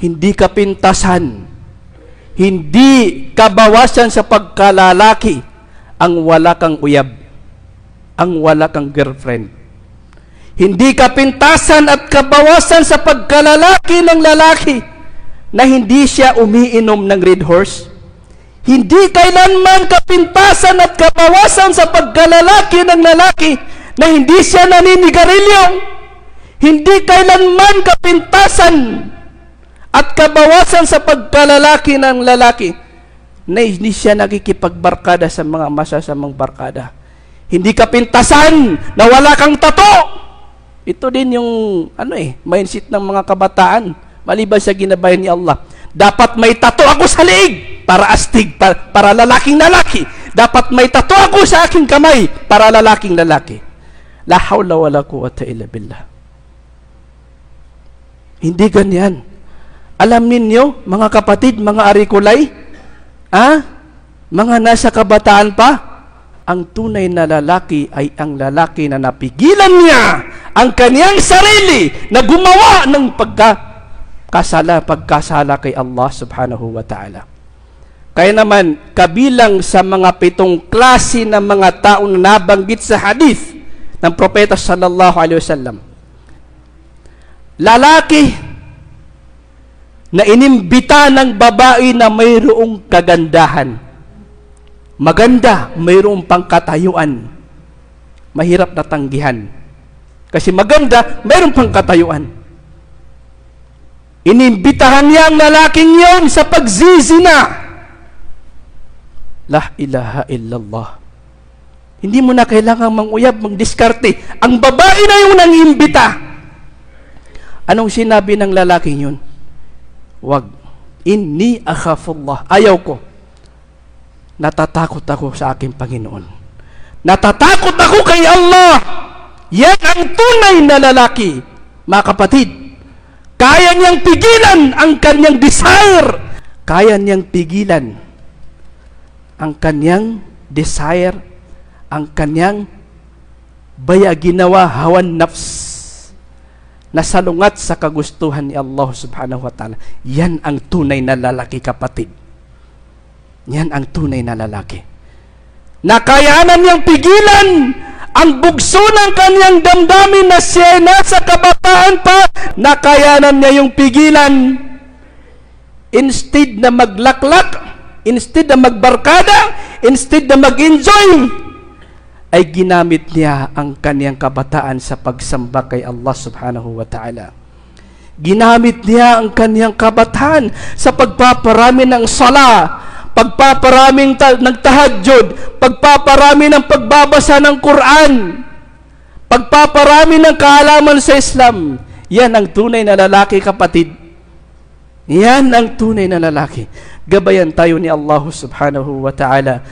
hindi kapintasan, hindi kabawasan sa pagkalalaki ang wala kang uyab, ang wala kang girlfriend. Hindi kapintasan at kabawasan sa pagkalalaki ng lalaki na hindi siya umiinom ng red horse. Hindi kailanman kapintasan at kabawasan sa pagkalalaki ng lalaki na hindi siya naninigarilyo. Hindi kailanman kapintasan at kabawasan sa pagkalalaki ng lalaki na hindi siya nakikipagbarkada sa mga masasamang barkada. Hindi kapintasan na wala kang tato. Ito din yung ano eh, mindset ng mga kabataan maliban sa ginabayan ni Allah. Dapat may tato ako sa leeg para astig, para, para lalaking lalaki. Dapat may tato ako sa aking kamay para lalaking lalaki. La hawla wala quwata illa billah. Hindi ganyan. Alam ninyo, mga kapatid, mga arikulay, ah, mga nasa kabataan pa, ang tunay na lalaki ay ang lalaki na napigilan niya ang kaniyang sarili na gumawa ng pagkasala, pagkasala kay Allah subhanahu wa ta'ala. Kaya naman, kabilang sa mga pitong klase ng mga tao na nabanggit sa hadith ng propeta sallallahu alaihi wasallam. Lalaki na inimbita ng babae na mayroong kagandahan. Maganda, mayroong pangkatayuan. Mahirap na tanggihan. Kasi maganda, mayroong pangkatayuan. Inimbitahan niya ang lalaking yon sa pagzizina. La ilaha illallah. Hindi mo na kailangang manguyab, magdiskarte. Ang babae na yung nangimbita. Anong sinabi ng lalaking yun? Wag. Inni akhafullah. Ayaw ko. Natatakot ako sa aking Panginoon. Natatakot ako kay Allah. Yan ang tunay na lalaki. Mga kapatid, kaya niyang pigilan ang kanyang desire. Kaya niyang pigilan ang kanyang desire, ang kanyang baya ginawa hawan nafs na salungat sa kagustuhan ni Allah subhanahu wa ta'ala. Yan ang tunay na lalaki kapatid. Yan ang tunay na lalaki. Nakayanan niyang pigilan ang bugso ng kanyang damdamin na siya ay nasa kabataan pa, nakayanan niya yung pigilan. Instead na maglaklak, instead na magbarkada, instead na mag-enjoy, ay ginamit niya ang kaniyang kabataan sa pagsamba kay Allah subhanahu wa ta'ala. Ginamit niya ang kaniyang kabataan sa pagpaparami ng sala, pagpaparaming ta- ng tahajjud, pagpaparami ng pagbabasa ng Quran, pagpaparami ng kaalaman sa Islam. Yan ang tunay na lalaki kapatid. Yan ang tunay na lalaki. Gabayan tayo ni Allah subhanahu wa ta'ala